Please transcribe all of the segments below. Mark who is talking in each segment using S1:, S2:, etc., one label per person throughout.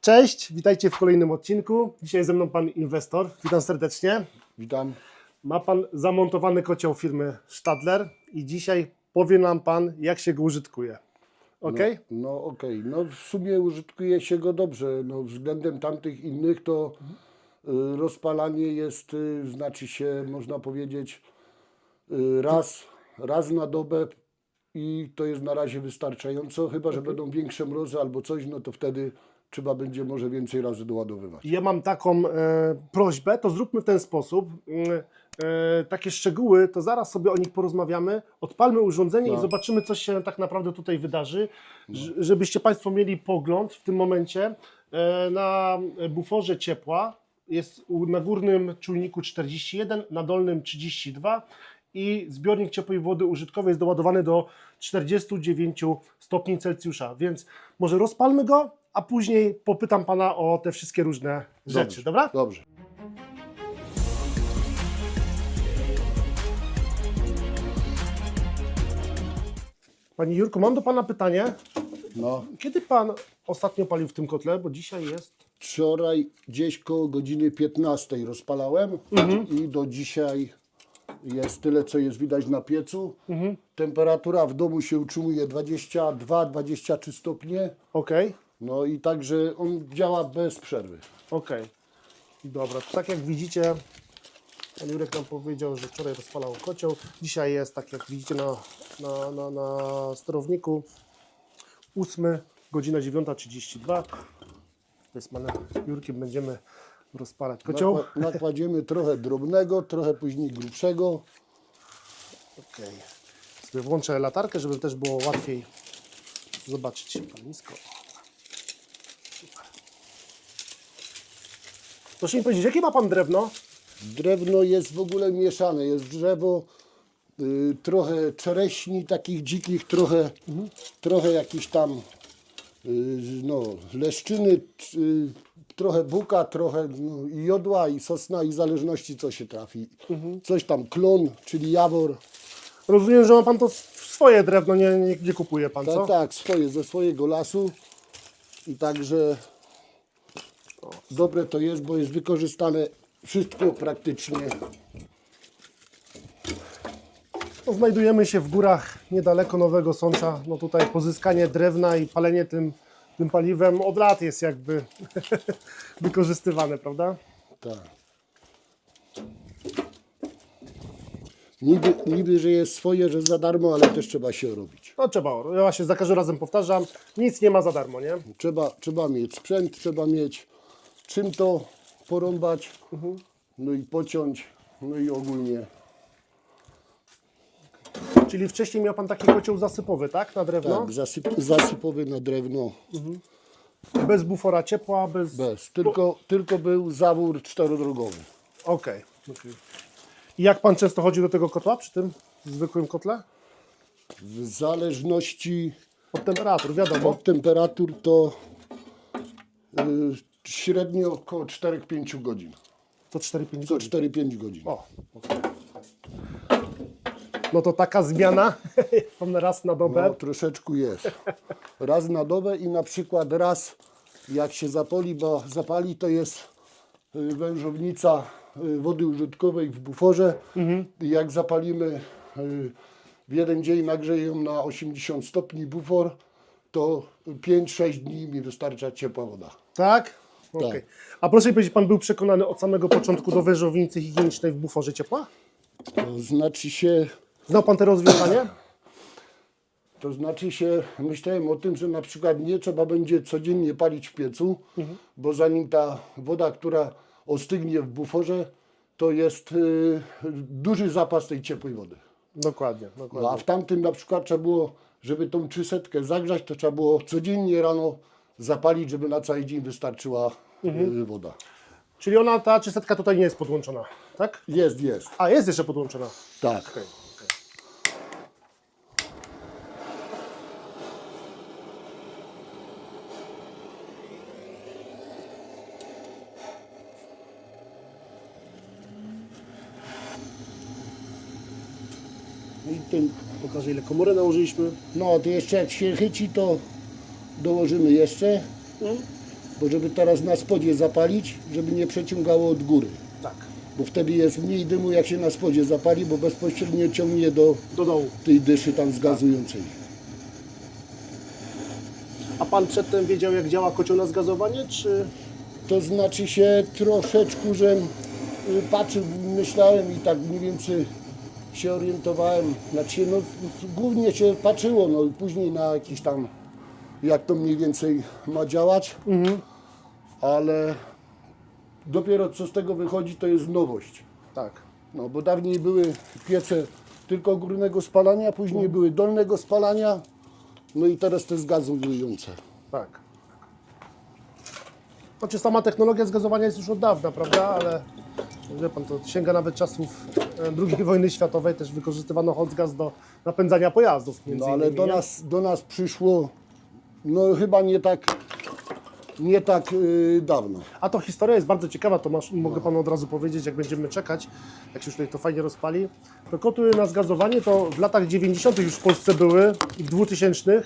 S1: Cześć, witajcie w kolejnym odcinku. Dzisiaj ze mną pan inwestor. Witam serdecznie.
S2: Witam.
S1: Ma pan zamontowany kocioł firmy Stadler i dzisiaj powie nam pan, jak się go użytkuje. Ok?
S2: No, no okej, no w sumie użytkuje się go dobrze. No, względem tamtych innych to y, rozpalanie jest, y, znaczy się, można powiedzieć, y, raz, raz na dobę i to jest na razie wystarczająco, chyba że będą większe mrozy albo coś, no to wtedy trzeba będzie może więcej razy doładowywać.
S1: Ja mam taką e, prośbę, to zróbmy w ten sposób. Mm, E, takie szczegóły, to zaraz sobie o nich porozmawiamy. Odpalmy urządzenie i
S2: No.
S1: zobaczymy, co się tak naprawdę tutaj wydarzy. Ż- Żebyście Państwo mieli pogląd w tym momencie e, na buforze ciepła. Jest na górnym czujniku 41, na dolnym 32 i zbiornik ciepłej wody użytkowej jest doładowany do 49 stopni Celsjusza, więc może rozpalmy go, a później popytam Pana o te wszystkie różne rzeczy, dobra?
S2: Dobrze.
S1: Panie Jurku, mam do Pana pytanie.
S2: No,
S1: Kiedy Pan ostatnio palił w tym kotle? Bo dzisiaj jest...
S2: wczoraj gdzieś koło godziny 15 rozpalałem i do dzisiaj jest tyle, co jest widać na piecu. Temperatura w domu się utrzymuje 22-23 stopnie.
S1: Okej,
S2: No i także on działa bez przerwy.
S1: okej. Dobra, to tak jak widzicie, Pan Jurek nam powiedział, że wczoraj rozpalał kocioł. Dzisiaj jest, tak jak widzicie na, na, na, na sterowniku, 8, godzina 9.32. To jest Panem Jurkiem będziemy rozpalać kocioł.
S2: Nakła- Nakładziemy trochę drobnego, trochę później grubszego.
S1: Okej. Sobie włączę latarkę, żeby też było łatwiej zobaczyć palnisko. Proszę mi powiedzieć, jakie ma Pan drewno?
S2: Drewno jest w ogóle mieszane. Jest drzewo, y, trochę czereśni takich dzikich, trochę, trochę jakiś tam y, no, leszczyny, y, trochę buka, trochę no, i jodła, i sosna, i w zależności co się trafi. Coś tam klon, czyli jawor.
S1: Rozumiem, że ma Pan to swoje drewno, nie, nie, nie kupuje Pan, co?
S2: Tak, tak, swoje, ze swojego lasu. I także dobre to jest, bo jest wykorzystane wszystko praktycznie.
S1: No, znajdujemy się w górach niedaleko Nowego Sącza. No tutaj pozyskanie drewna i palenie tym, tym paliwem od lat jest jakby wykorzystywane, prawda?
S2: Tak. Niby, niby, że jest swoje, że za darmo, ale też trzeba się robić.
S1: No trzeba, ja właśnie za każdym razem powtarzam, nic nie ma za darmo, nie?
S2: Trzeba, trzeba mieć sprzęt, trzeba mieć czym to porąbać, no i pociąć, no i ogólnie.
S1: Czyli wcześniej miał Pan taki kocioł zasypowy, tak? Na drewno?
S2: Tak, zasyp, zasypowy na drewno
S1: Bez bufora ciepła, bez...
S2: bez. Tylko, tylko był zawór czterodrogowy.
S1: Okej. okej. I jak Pan często chodzi do tego kotła przy tym zwykłym kotle?
S2: W zależności
S1: Od temperatur, wiadomo.
S2: od temperatur to y, średnio około 4-5 godzin.
S1: To 4-5
S2: Co
S1: godzin.
S2: 4-5 godzin.
S1: O, okej. No to taka zmiana, pan raz na dobę.
S2: No, troszeczkę jest. Raz na dobę i na przykład raz jak się zapali, bo zapali to jest y, wężownica y, wody użytkowej w buforze. I jak zapalimy y, w jeden dzień nagrzeję ją na 80 stopni bufor, to 5-6 dni mi wystarcza ciepła woda.
S1: Tak? Okej. A proszę mi powiedzieć, pan był przekonany od samego początku do wężownicy higienicznej w buforze ciepła?
S2: To znaczy się,
S1: Znał pan te rozwiązanie?
S2: To znaczy się, myślałem o tym, że na przykład nie trzeba będzie codziennie palić w piecu, bo zanim ta woda, która ostygnie w buforze, to jest y, duży zapas tej ciepłej wody.
S1: Dokładnie,
S2: No, a
S1: dokładnie.
S2: w tamtym na przykład trzeba było, żeby tą trzysetkę zagrzać, to trzeba było codziennie rano zapalić, żeby na cały dzień wystarczyła y, woda.
S1: Czyli ona, ta czysetka tutaj nie jest podłączona, tak?
S2: Jest, jest.
S1: A, jest jeszcze podłączona.
S2: Tak.
S1: Okej.
S2: No I ten,
S1: Pokażę ile komórę nałożyliśmy.
S2: no to jeszcze jak się chyci, to dołożymy jeszcze. bo żeby teraz na spodzie zapalić, żeby nie przeciągało od góry.
S1: Tak.
S2: Bo wtedy jest mniej dymu jak się na spodzie zapali, bo bezpośrednio ciągnie do
S1: Do dołu.
S2: tej dyszy tam zgazującej.
S1: A pan przedtem wiedział, jak działa kocioł na zgazowanie, czy...
S2: To znaczy się troszeczkę, że y, patrzył, myślałem i tak mniej więcej się orientowałem. Znaczy, no, głównie się patrzyło, no i później na jakiś tam, jak to mniej więcej ma działać, ale dopiero co z tego wychodzi, to jest nowość.
S1: Tak.
S2: No, bo dawniej były piece tylko górnego spalania, później były dolnego spalania, no i teraz te zgazujące.
S1: Tak. Znaczy sama technologia zgazowania jest już od dawna, prawda? Ale wie pan, to sięga nawet czasów e, II wojny światowej, też wykorzystywano hot gaz do napędzania pojazdów między
S2: No ale do nas, do nas przyszło, no chyba nie tak, nie tak yy, dawno.
S1: A to historia jest bardzo ciekawa, to masz, mogę panu od razu powiedzieć, jak będziemy czekać, jak się już tutaj to fajnie rozpali. To kotły na zgazowanie to w latach 90. już w Polsce były i w 2000.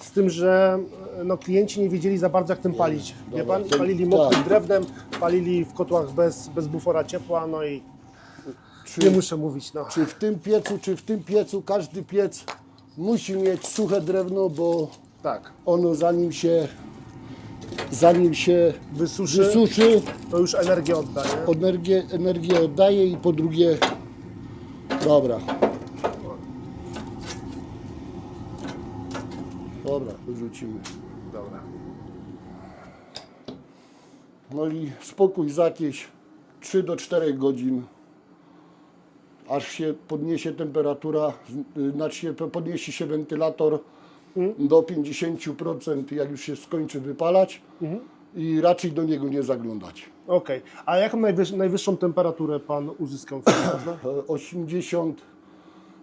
S1: Z tym, że e, no, klienci nie wiedzieli za bardzo jak tym palić. Wie
S2: dobra,
S1: pan?
S2: to-
S1: Palili mokrym
S2: tak.
S1: drewnem, palili w kotłach bez, bez bufora ciepła, no i nie muszę mówić, no.
S2: Czy w tym piecu, czy w tym piecu, każdy piec musi mieć suche drewno, bo
S1: Tak,
S2: ono zanim się, zanim się
S1: wysuszy,
S2: wysuszy,
S1: to już energię oddaje.
S2: energię, energię oddaje i po drugie, dobra. Dobra, wyrzucimy.
S1: Dobra.
S2: No i spokój za jakieś 3 do 4 godzin, aż się podniesie temperatura, znaczy podniesie się wentylator do 50%, jak już się skończy wypalać i raczej do niego nie zaglądać.
S1: Okej, a jaką najwyż, najwyższą temperaturę Pan uzyskał w tym można?
S2: E, 80,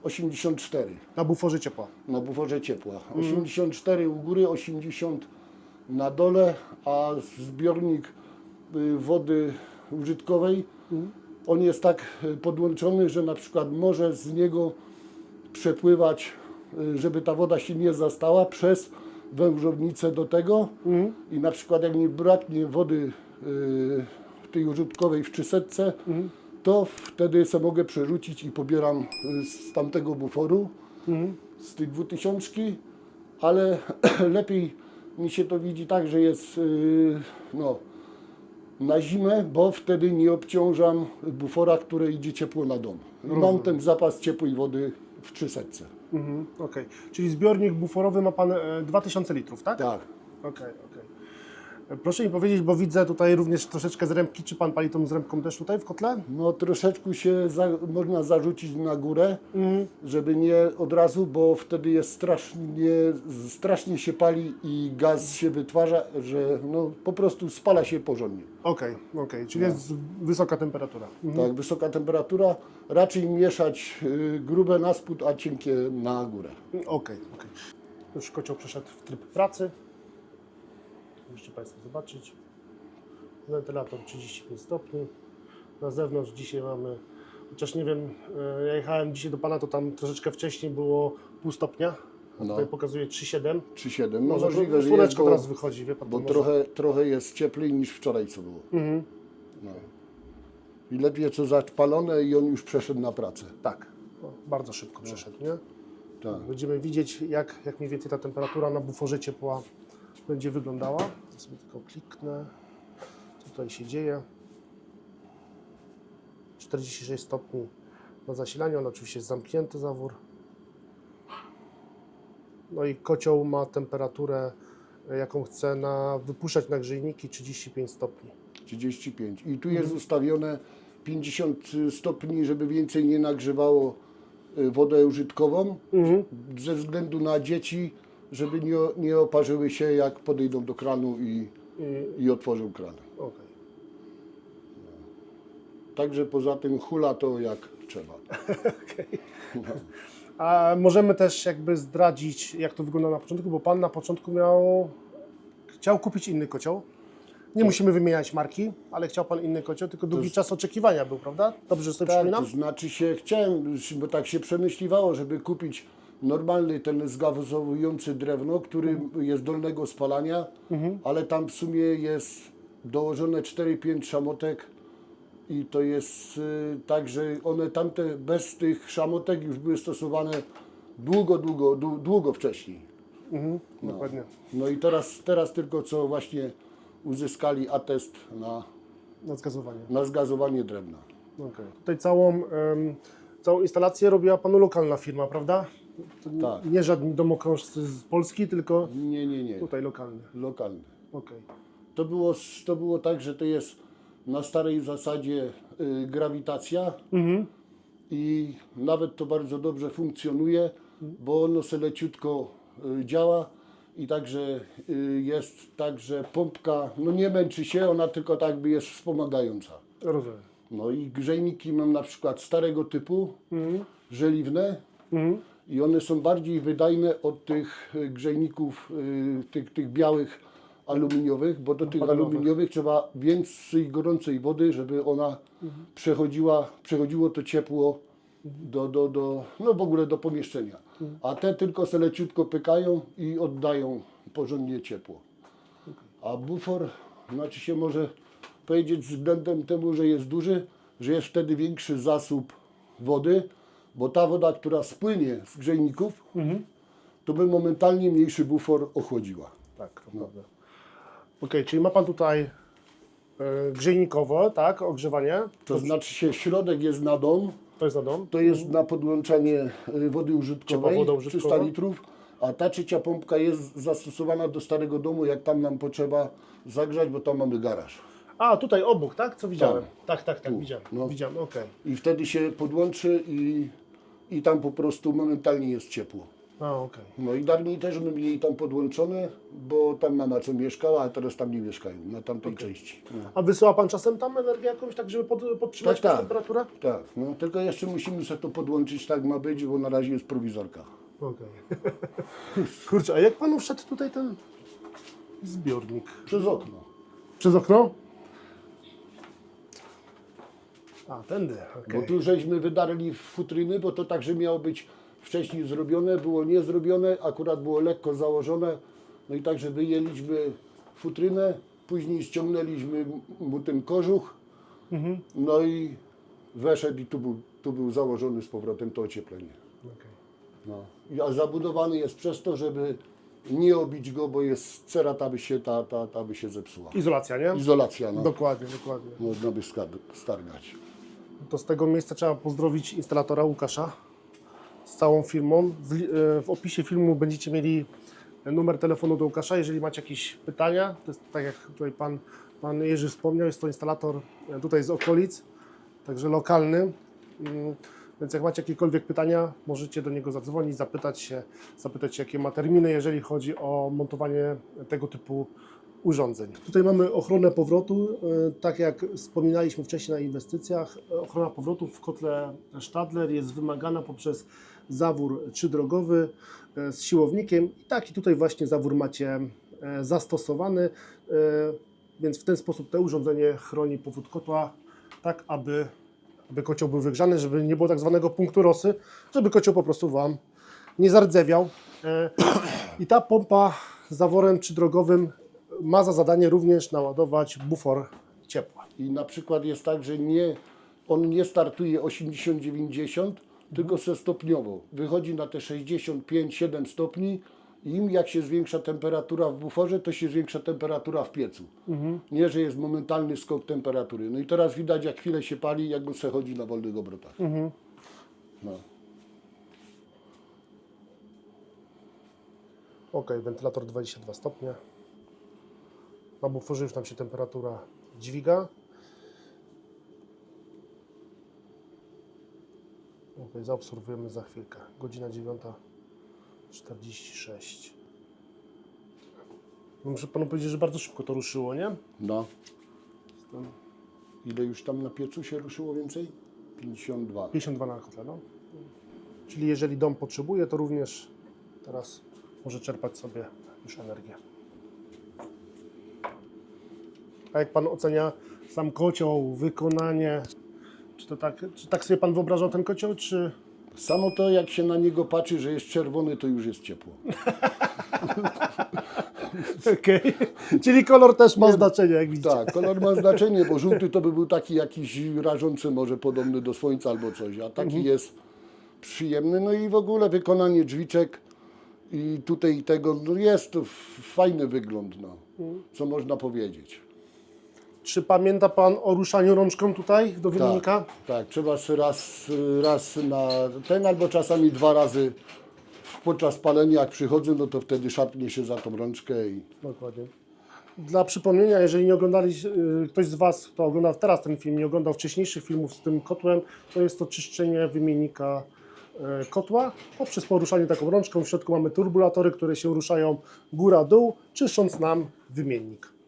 S2: 84
S1: Na buforze ciepła.
S2: na buforze ciepła. 84 u góry, 80 na dole, a zbiornik y, wody użytkowej, on jest tak y, podłączony, że na przykład może z niego przepływać, żeby ta woda się nie zastała przez wężownicę do tego. I na przykład jak mi braknie wody y, tej użytkowej w trzysetce, to wtedy sobie mogę przerzucić i pobieram y, z tamtego buforu z tych dwutysiączki, ale lepiej mi się to widzi tak, że jest yy, no, na zimę, bo wtedy nie obciążam bufora, które idzie ciepło na dom. Mam ten zapas ciepłej wody w 300.
S1: Mhm, Okej, czyli zbiornik buforowy ma Pan e, 2000 litrów, tak?
S2: Tak.
S1: Okej, okej. Proszę mi powiedzieć, bo widzę tutaj również troszeczkę zrębki. Czy Pan pali tą zrębką też tutaj w kotle?
S2: No troszeczkę się za, można zarzucić na górę, żeby nie od razu, bo wtedy jest strasznie, strasznie się pali i gaz się wytwarza, że no, po prostu spala się porządnie.
S1: Okej, okej, czyli jest wysoka temperatura. Mhm.
S2: Tak, wysoka temperatura. Raczej mieszać y, grube na spód, a cienkie na górę.
S1: Okej, okej. Już kocioł przeszedł w tryb pracy. Możecie Państwo zobaczyć. Wentylator 35 stopni. Na zewnątrz dzisiaj mamy, chociaż nie wiem, e, ja jechałem dzisiaj do Pana, to tam troszeczkę wcześniej było pół stopnia.
S2: No.
S1: tutaj pokazuje 3,7.
S2: 3,7. No
S1: Może
S2: możliwe,
S1: to
S2: że jest, bo,
S1: teraz wychodzi, wie Pan.
S2: bo trochę, trochę jest cieplej niż wczoraj co było.
S1: Mhm.
S2: No. I lepiej co zapalone i on już przeszedł na pracę.
S1: Tak, no, bardzo szybko przeszedł, nie?
S2: Tak.
S1: Będziemy widzieć, jak, jak mniej więcej ta temperatura na buforze ciepła będzie wyglądała. Sobie tylko kliknę, co tutaj się dzieje. 46 stopni na zasilaniu, ale oczywiście jest zamknięty zawór. No i kocioł ma temperaturę, e, jaką chce na, wypuszczać na grzejniki 35 stopni.
S2: 35. I tu jest ustawione 50 stopni, żeby więcej nie nagrzewało y, wodę użytkową. Ze względu na dzieci, żeby nie, nie oparzyły się jak podejdą do kranu i,
S1: I,
S2: otworzą kran.
S1: okej.
S2: Także poza tym hula to jak trzeba.
S1: A możemy też jakby zdradzić, jak to wygląda na początku, bo Pan na początku miał, chciał kupić inny kocioł. Nie musimy wymieniać marki, ale chciał Pan inny kocioł, tylko długi czas oczekiwania był, prawda? Dobrze sobie
S2: Tak,
S1: przypominam?
S2: to znaczy się chciałem, bo tak się przemyśliwało, żeby kupić normalny ten zgazowujący drewno, który jest dolnego spalania, ale tam w sumie jest dołożone 4-5 szamotek i to jest y, tak, że one tamte bez tych szamotek już były stosowane długo, długo, dłu- długo wcześniej.
S1: Mhm, Dokładnie.
S2: No i teraz, teraz tylko co właśnie uzyskali atest na,
S1: Na zgazowanie.
S2: na zgazowanie drewna.
S1: Okay. Tutaj całą, em, całą instalację robiła panu lokalna firma, prawda? To nie-
S2: Tak.
S1: Nie żadni domokrążcy z Polski, tylko
S2: Nie, nie, nie,
S1: tutaj lokalny.
S2: lokalny.
S1: Okej.
S2: To było, to było tak, że to jest na starej zasadzie y, grawitacja
S1: Mhm.
S2: i nawet to bardzo dobrze funkcjonuje, bo ono se leciutko y, działa i także y, jest tak, że pompka no nie męczy się, ona tylko tak by jest wspomagająca.
S1: Rozumiem.
S2: No i grzejniki mam na przykład starego typu, żeliwne
S1: Mhm.
S2: I one są bardziej wydajne od tych y, grzejników, y, tych, tych białych aluminiowych, bo do tych aluminiowych trzeba więcej gorącej wody, żeby ona przechodziła, przechodziło to ciepło do, do, do, no w ogóle do pomieszczenia. A te tylko se leciutko pykają i oddają porządnie ciepło. A bufor, znaczy się może powiedzieć względem temu, że jest duży, że jest wtedy większy zasób wody, bo ta woda, która spłynie z grzejników, to by momentalnie mniejszy bufor ochłodziła.
S1: Tak, to prawda. Okej, czyli ma pan tutaj e, grzejnikowo, tak, ogrzewanie.
S2: To znaczy się środek jest na dom,
S1: To jest na dom.
S2: to jest na podłączenie y, wody użytkowej,
S1: woda użytkowa.
S2: 300 litrów, a ta trzecia pompka jest zastosowana do starego domu, jak tam nam potrzeba zagrzać, bo tam mamy garaż.
S1: A, tutaj obok, tak? Co widziałem? Tak, tak, tak,
S2: Tu,
S1: widziałem.
S2: no.
S1: Widziałem, okej.
S2: I wtedy się podłączy i, i tam po prostu momentalnie jest ciepło.
S1: A, okej.
S2: No i dawniej też my mieli tam podłączone, bo tam mama co mieszkała, a teraz tam nie mieszkają, na tamtej części. No.
S1: A wysyła pan czasem tam energię jakąś, tak żeby pod, podtrzymać
S2: Tak, tak.
S1: temperaturę?
S2: Tak, no tylko jeszcze musimy sobie to podłączyć, tak ma być, bo na razie jest prowizorka.
S1: Okej. Kurczę, a jak panu wszedł tutaj ten zbiornik?
S2: Przez okno.
S1: Przez okno? A, tędy, okej.
S2: Bo tu żeśmy wydarli futryny, bo to także miało być wcześniej zrobione, było nie zrobione, akurat było lekko założone. No i także wyjęliśmy futrynę, później ściągnęliśmy mu ten kożuch, no i weszedł i tu był, tu był założony z powrotem to ocieplenie.
S1: Okej.
S2: No. I- A zabudowany jest przez to, żeby nie obić go, bo jest cera, ta by się, ta, ta, ta by się zepsuła.
S1: Izolacja, nie?
S2: Izolacja, no.
S1: Dokładnie, dokładnie.
S2: Można by skar- stargać.
S1: To z tego miejsca trzeba pozdrowić instalatora Łukasza z całą firmą. E, w opisie filmu będziecie mieli numer telefonu do Łukasza. Jeżeli macie jakieś pytania, to jest tak jak tutaj pan, pan Jerzy wspomniał, jest to instalator e, tutaj z okolic, także lokalny. Mm, Więc jak macie jakiekolwiek pytania, możecie do niego zadzwonić, zapytać się, zapytać się, jakie ma terminy, jeżeli chodzi o montowanie tego typu urządzeń. Tutaj mamy ochronę powrotu. e, Tak jak wspominaliśmy wcześniej na inwestycjach, e, ochrona powrotu w kotle Stadler jest wymagana poprzez zawór trzydrogowy e, z siłownikiem. I taki tutaj właśnie zawór macie zastosowany, więc w ten sposób to urządzenie chroni powód kotła, tak aby, aby kocioł był wygrzany, żeby nie było tak zwanego punktu rosy, żeby kocioł po prostu Wam nie zardzewiał. I ta pompa zaworem trzydrogowym ma za zadanie również naładować bufor ciepła.
S2: I na przykład jest tak, że nie, on nie startuje 80-90, tylko se stopniowo. Wychodzi na te 65-7 stopni i im jak się zwiększa temperatura w buforze, to się zwiększa temperatura w piecu. Nie, że jest momentalny skok temperatury. No i teraz widać jak chwilę się pali, jak on se chodzi na wolnych obrotach. No.
S1: Ok, wentylator 22 stopnie. Na buforze już nam się temperatura dźwiga. Ok, zaobserwujemy za chwilkę. Godzina 9.46. No Muszę panu powiedzieć, że bardzo szybko to ruszyło, nie?
S2: no. Ile już tam na piecu się ruszyło więcej? 52.
S1: 52 na kotle, no. Czyli jeżeli dom potrzebuje, to również teraz może czerpać sobie już energię. A jak Pan ocenia sam kocioł, wykonanie? Czy to tak, czy tak sobie Pan wyobrażał ten kocioł, czy...
S2: Samo to, jak się na niego patrzy, że jest czerwony, to już jest ciepło.
S1: Okej. Czyli kolor też ma znaczenie, jak widzicie.
S2: Tak, kolor ma znaczenie, bo żółty to by był taki jakiś rażący, może podobny do słońca albo coś, a taki jest przyjemny. No i w ogóle wykonanie drzwiczek i tutaj tego, no jest to fajny wygląd, no, co można powiedzieć.
S1: Czy pamięta Pan o ruszaniu rączką tutaj do wymiennika?
S2: Tak, tak, trzeba sobie raz, raz na ten albo czasami dwa razy podczas palenia, jak przychodzę, no to wtedy szarpnie się za tą rączkę i
S1: Dokładnie. Dla przypomnienia, jeżeli nie oglądali, y, ktoś z Was, kto ogląda teraz ten film, nie oglądał wcześniejszych filmów z tym kotłem, to jest to czyszczenie wymiennika y, kotła poprzez poruszanie taką rączką. W środku mamy turbulatory, które się ruszają góra-dół, czyszcząc nam wymiennik.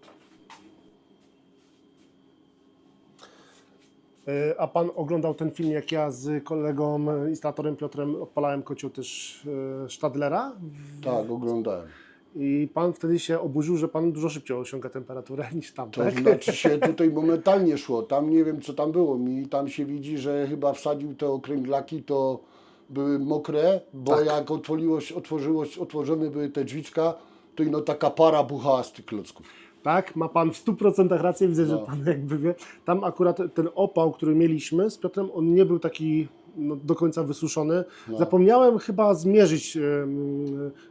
S1: A Pan oglądał ten film, jak ja z kolegą, instalatorem Piotrem odpalałem kocioł też y, Stadlera
S2: tak, oglądałem.
S1: i pan wtedy się oburzył, że pan dużo szybciej osiąga temperaturę niż tam,
S2: To
S1: tak?
S2: znaczy się tutaj momentalnie szło. Tam nie wiem co tam było. Mi tam się widzi, że chyba wsadził te okręglaki, to były mokre, bo
S1: Tak.
S2: jak otworzyło, otworzyło, otworzone były te drzwiczka, to ino taka para buchała z tych klocków.
S1: Tak, ma pan w 100% rację, widzę, że
S2: No.
S1: pan jakby wie. Tam akurat ten opał, który mieliśmy z Piotrem, on nie był taki no, do końca wysuszony.
S2: No.
S1: Zapomniałem chyba zmierzyć,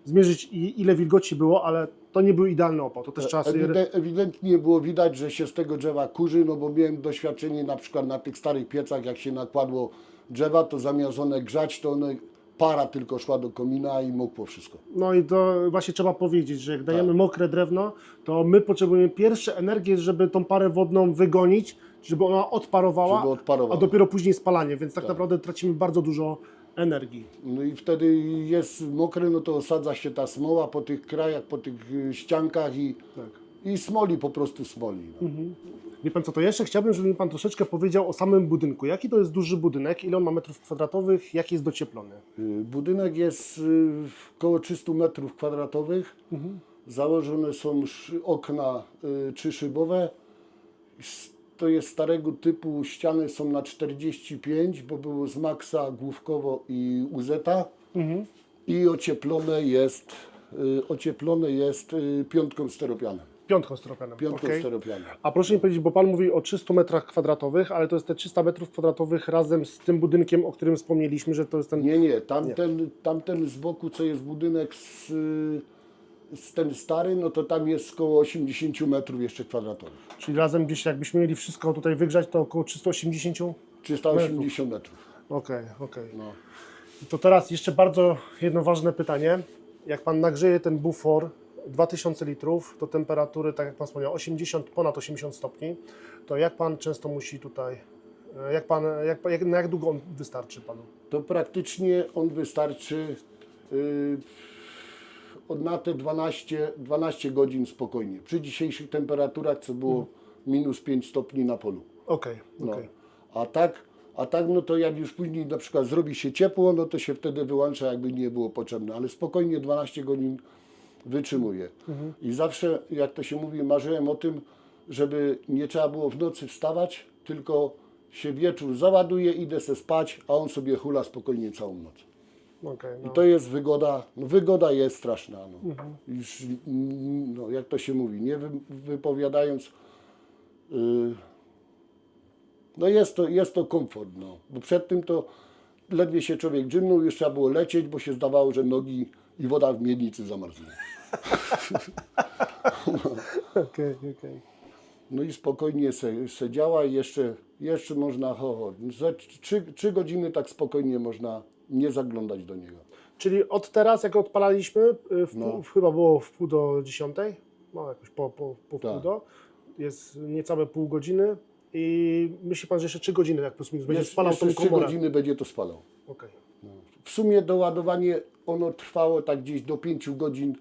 S1: zmierzyć i- ile wilgoci było, ale to nie był idealny opał. To też trzeba sobie...
S2: Ewide- ewidentnie było widać, że się z tego drzewa kurzy, no bo miałem doświadczenie na przykład na tych starych piecach, jak się nakładło drzewa, to zamiast one grzać, to one para tylko szła do komina i mokło wszystko.
S1: No i to właśnie trzeba powiedzieć, że jak dajemy
S2: Tak.
S1: mokre drewno, to my potrzebujemy pierwsze energię, żeby tą parę wodną wygonić, żeby ona odparowała,
S2: Żeby odparowała.
S1: a dopiero później spalanie, więc tak,
S2: Tak.
S1: naprawdę tracimy bardzo dużo energii.
S2: No i wtedy jest mokre, no to osadza się ta smoła po tych krajach, po tych y, ściankach i,
S1: Tak.
S2: i smoli, po prostu smoli. No.
S1: Wie pan co to jeszcze? Chciałbym, żeby mi pan troszeczkę powiedział o samym budynku. Jaki to jest duży budynek? Ile on ma metrów kwadratowych? Jak jest docieplony?
S2: Y, Budynek jest y, około 300 metrów kwadratowych. Założone są okna y, trzyszybowe. To jest starego typu, ściany są na 45, bo było z Maxa główkowo i Uzeta. I ocieplone jest, y, ocieplone jest y, piątką steropianem.
S1: Piątką stropianem.
S2: Piątką
S1: Okej.
S2: steropianem.
S1: A proszę mi powiedzieć, bo pan mówi o 300 metrach kwadratowych, ale to jest te 300 metrów kwadratowych razem z tym budynkiem, o którym wspomnieliśmy, że to jest ten...
S2: Nie, nie, tamten, tamten z boku, co jest budynek z, z ten stary, no to tam jest około 80 metrów jeszcze kwadratowych.
S1: Czyli razem gdzieś jakbyśmy mieli wszystko tutaj wygrzać, to około 380?
S2: 380 metrów.
S1: Okej, okej.
S2: No.
S1: To teraz jeszcze bardzo jedno ważne pytanie. Jak pan nagrzeje ten bufor 2000 litrów do temperatury, tak jak pan wspomniał, 80, ponad 80 stopni, to jak pan często musi tutaj, e, jak pan, jak, jak, na jak długo on wystarczy panu?
S2: To praktycznie on wystarczy yy, od na te 12, 12 godzin spokojnie. Przy dzisiejszych temperaturach, co było minus 5 stopni na polu.
S1: Okej,
S2: No.
S1: okej.
S2: A tak, a tak, no to jak już później na przykład zrobi się ciepło, no to się wtedy wyłącza, jakby nie było potrzebne. Ale spokojnie 12 godzin wytrzymuje. I zawsze, jak to się mówi, marzyłem o tym, żeby nie trzeba było w nocy wstawać, tylko się wieczór załaduje, idę se spać, a on sobie hula spokojnie całą noc.
S1: okej, no.
S2: I to jest wygoda, no wygoda jest straszna. No. Już, mm, no, jak to się mówi, nie wy, wypowiadając, y, no jest to, jest to komfort, no. bo przed tym to ledwie się człowiek drzymnął, już trzeba było lecieć, bo się zdawało, że nogi i woda w miednicy zamarznie.
S1: Okej, okej.
S2: No i spokojnie se, se działa i jeszcze, jeszcze można, ho, ho, za trzy, trzy godziny tak spokojnie można nie zaglądać do niego.
S1: Czyli od teraz, jak odpalaliśmy, y, w
S2: No.
S1: chyba było w pół do dziesiątej, no jakoś po, po, po pół
S2: Tak.
S1: do, jest niecałe pół godziny i myśli pan, że jeszcze trzy godziny, jak plus minus, będzie
S2: Jeszcze,
S1: spalał
S2: jeszcze
S1: tą
S2: trzy
S1: komorę?
S2: godziny będzie to spalał.
S1: Okej.
S2: W sumie doładowanie ono trwało tak gdzieś do 5 godzin,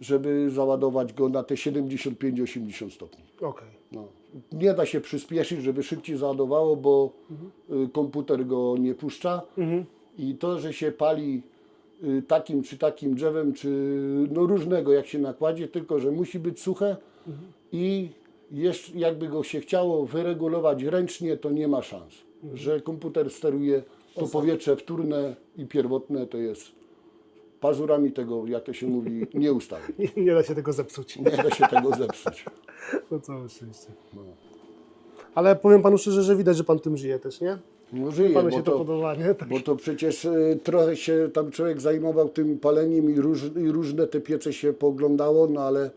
S2: żeby załadować go na te 75-80 stopni.
S1: Okej.
S2: No. Nie da się przyspieszyć, żeby szybciej załadowało, bo y, komputer go nie puszcza. I to, że się pali y, takim czy takim drzewem, czy no różnego jak się nakładzie, tylko że musi być suche i jeszcze jakby go się chciało wyregulować ręcznie, to nie ma szans, że komputer steruje To powietrze wtórne i pierwotne to jest pazurami tego, jak to się mówi, nie ustawi.
S1: Nie, nie da się tego zepsuć.
S2: Nie da się tego zepsuć.
S1: No całe szczęście. Ale powiem panu szczerze, że widać, że pan tym żyje też, nie?
S2: No żyje,
S1: Panu
S2: bo
S1: się to,
S2: to,
S1: podoba, nie? Tak.
S2: bo to przecież y, trochę się tam człowiek zajmował tym paleniem i, róż, i różne te piece się poglądało, no ale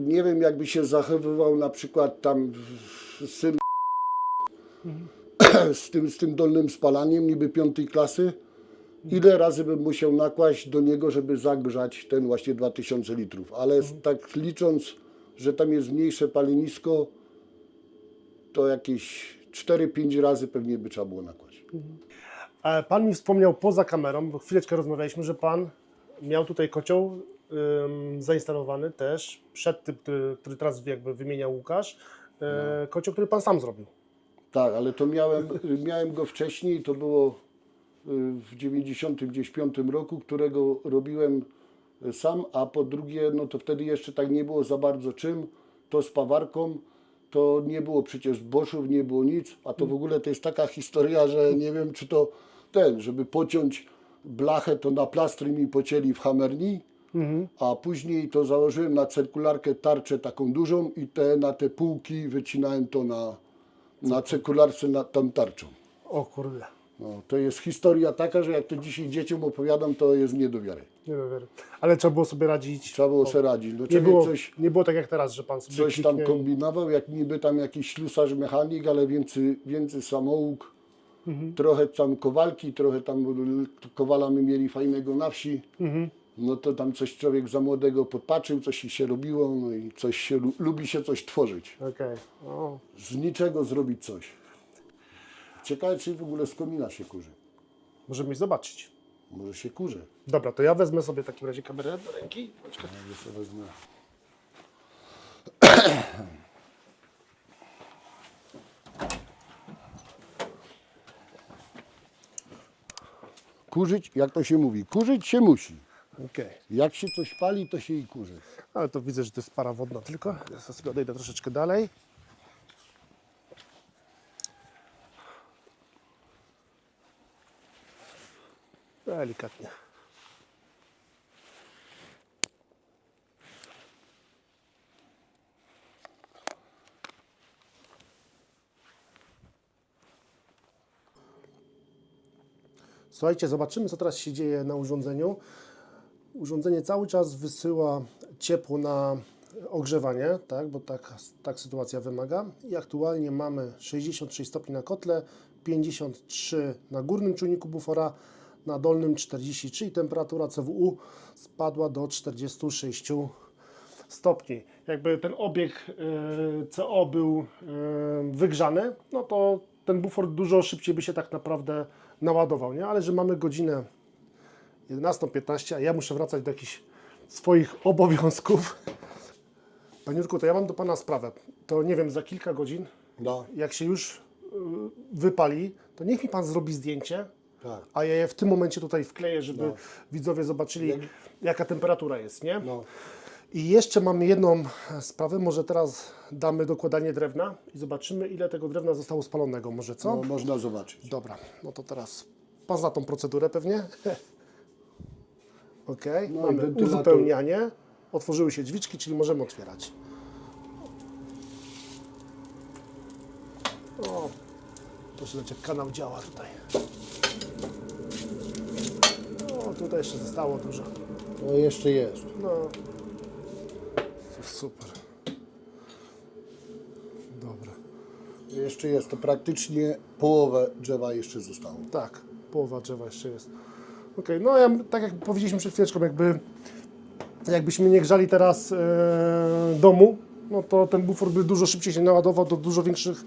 S2: nie wiem jakby się zachowywał na przykład tam syn z, tym, z tym dolnym spalaniem niby piątej klasy. Ile razy bym musiał nakłaść do niego, żeby zagrzać ten właśnie 2000 litrów. Ale tak licząc, że tam jest mniejsze palenisko, to jakieś 4-5 razy pewnie by trzeba było nakłaść.
S1: Pan mi wspomniał poza kamerą, bo chwileczkę rozmawialiśmy, że pan miał tutaj kocioł zainstalowany też przed tym, który, który teraz jakby wymieniał Łukasz. E, Kocioł, który pan sam zrobił.
S2: Tak, ale to miałem, miałem go wcześniej, to było y, w 95 roku, którego robiłem y, sam, a po drugie, no to wtedy jeszcze tak nie było za bardzo czym, to z pawarką, to nie było przecież boszów, nie było nic, a to w ogóle to jest taka historia, że nie wiem czy to ten, żeby pociąć blachę, to na plastry mi pocięli w hamerni, a później to założyłem na cyrkularkę tarczę taką dużą i te, na te półki wycinałem to na, na cyrkularce nad tą tarczą.
S1: O kurde,
S2: No, to jest historia taka, że jak to dzisiaj dzieciom opowiadam, to jest nie do wiary.
S1: nie do wiary. Ale trzeba było sobie radzić.
S2: Trzeba było sobie radzić. No,
S1: Nie było,
S2: coś,
S1: nie było tak jak teraz, że pan sobie
S2: coś tam
S1: kliknie i-
S2: kombinował, jak niby tam jakiś ślusarz mechanik, ale więcej, więcej samouk, trochę tam kowalki, trochę tam kowala my mieli fajnego na wsi. No to tam coś człowiek za młodego podpatrzył, coś się robiło, no i coś się, lu- lubi się coś tworzyć.
S1: Okej. O,
S2: Z niczego zrobić coś. Ciekawe, czy w ogóle z komina się kurzy.
S1: Możemy iść zobaczyć.
S2: Może się kurzy.
S1: Dobra, to ja wezmę sobie w takim razie kamerę do ręki. Poczekaj.
S2: Ja sobie wezmę. Kurzyć, jak to się mówi, kurzyć się musi.
S1: Okej.
S2: Jak się coś pali, to się i kurzy.
S1: Ale to widzę, że to jest para wodna tylko. Ja sobie odejdę troszeczkę dalej. Delikatnie. Słuchajcie, zobaczymy, co teraz się dzieje na urządzeniu. Urządzenie cały czas wysyła ciepło na ogrzewanie, tak, bo tak, tak sytuacja wymaga. I aktualnie mamy 66 stopni na kotle, 53 na górnym czujniku bufora, na dolnym 43 i temperatura CWU spadła do 46 stopni. Jakby ten obieg e, CO był e, wygrzany, no to ten bufor dużo szybciej by się tak naprawdę naładował, nie? Ale że mamy godzinę 11.15, a ja muszę wracać do jakichś swoich obowiązków. Panie Jurku, to ja mam do Pana sprawę. To nie wiem, za kilka godzin,
S2: No,
S1: jak się już y, wypali, to niech mi Pan zrobi zdjęcie,
S2: tak.
S1: a ja je w tym momencie tutaj wkleję, żeby widzowie zobaczyli,
S2: Jak-
S1: jaka temperatura jest, nie?
S2: No,
S1: I jeszcze mamy jedną sprawę, może teraz damy dokładanie drewna i zobaczymy, ile tego drewna zostało spalonego, może co?
S2: no można zobaczyć.
S1: Dobra, no to teraz pan zna tą procedurę pewnie. Ok,
S2: No
S1: mamy
S2: wentylator.
S1: uzupełnianie. Otworzyły się drzwiczki, czyli możemy otwierać. O, proszę zobaczyć, jak kanał działa tutaj. O, tutaj jeszcze zostało dużo.
S2: No jeszcze jest.
S1: No, to super. Dobra.
S2: Jeszcze jest, to praktycznie połowę drzewa jeszcze zostało.
S1: Tak, połowa drzewa jeszcze jest. Okej, no ja, tak jak powiedzieliśmy przed chwileczką, jakby jakbyśmy nie grzali teraz e, domu, no to ten bufor by dużo szybciej się naładował do dużo większych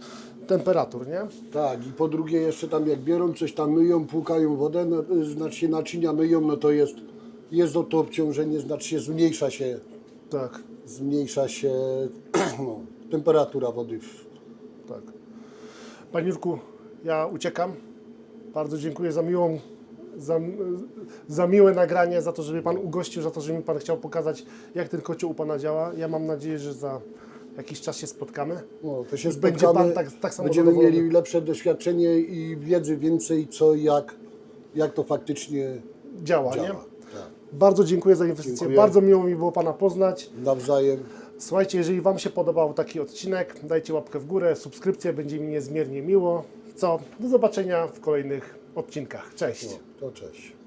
S1: temperatur, nie?
S2: Tak, i po drugie jeszcze tam jak biorą, coś tam myją, płukają wodę, no, y, znaczy naczynia myją, no to jest, jest o to obciążenie, znaczy się zmniejsza się,
S1: Tak,
S2: zmniejsza się no, temperatura wody.
S1: Tak. Panie Jurku, ja uciekam. Bardzo dziękuję za miłą, za, za miłe nagranie, za to, że mnie Pan ugościł, za to, że mi Pan chciał pokazać, jak ten kocioł u Pana działa. Ja mam nadzieję, że za jakiś czas się spotkamy.
S2: No, to się
S1: Będzie
S2: spotkamy,
S1: pan tak- tak samo
S2: będziemy
S1: zadowolony.
S2: mieli lepsze doświadczenie i wiedzy więcej co i jak, jak to faktycznie
S1: Działa,
S2: działa.
S1: nie?
S2: Tak.
S1: Bardzo dziękuję za inwestycję.
S2: Dziękuję.
S1: Bardzo miło mi było Pana poznać.
S2: Nawzajem.
S1: Słuchajcie, jeżeli Wam się podobał taki odcinek, dajcie łapkę w górę, subskrypcję, będzie mi niezmiernie miło. Co? Do zobaczenia w kolejnych odcinkach. Cześć.
S2: To cześć.